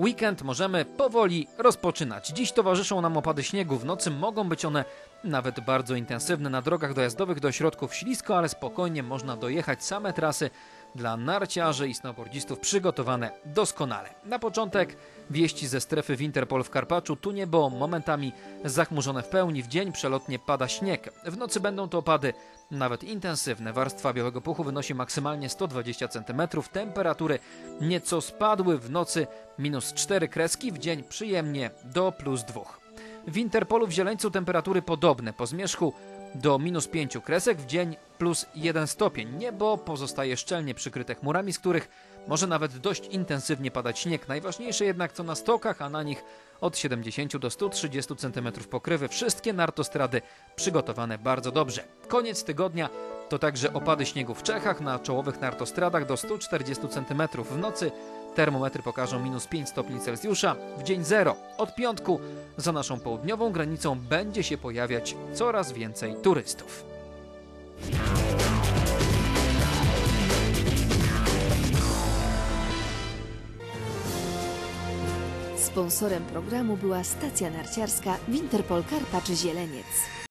Weekend możemy powoli rozpoczynać. Dziś towarzyszą nam opady śniegu. W nocy mogą być one nawet bardzo intensywne. Na drogach dojazdowych do środków ślisko, ale spokojnie można dojechać same trasy dla narciarzy i snowboardzistów przygotowane doskonale. Na początek wieści ze strefy Winterpol w Karpaczu. Tu niebo momentami zachmurzone w pełni. W dzień przelotnie pada śnieg. W nocy będą to opady nawet intensywne. Warstwa białego puchu wynosi maksymalnie 120 cm. Temperatury nieco spadły w nocy minus 4 kreski, w dzień przyjemnie do plus 2. W Interpolu w Zieleńcu temperatury podobne. Po zmierzchu do minus 5 kresek, w dzień plus 1 stopień. Niebo pozostaje szczelnie przykryte chmurami, z których może nawet dość intensywnie padać śnieg. Najważniejsze jednak co na stokach, a na nich od 70 do 130 cm pokrywy. Wszystkie nartostrady przygotowane bardzo dobrze. Koniec tygodnia to także opady śniegu w Czechach na czołowych nartostradach do 140 cm. W nocy termometry pokażą minus 5 stopni Celsjusza, w dzień zero. Od piątku za naszą południową granicą będzie się pojawiać coraz więcej turystów. Sponsorem programu była stacja narciarska Winterpol Karpacz Zieleniec.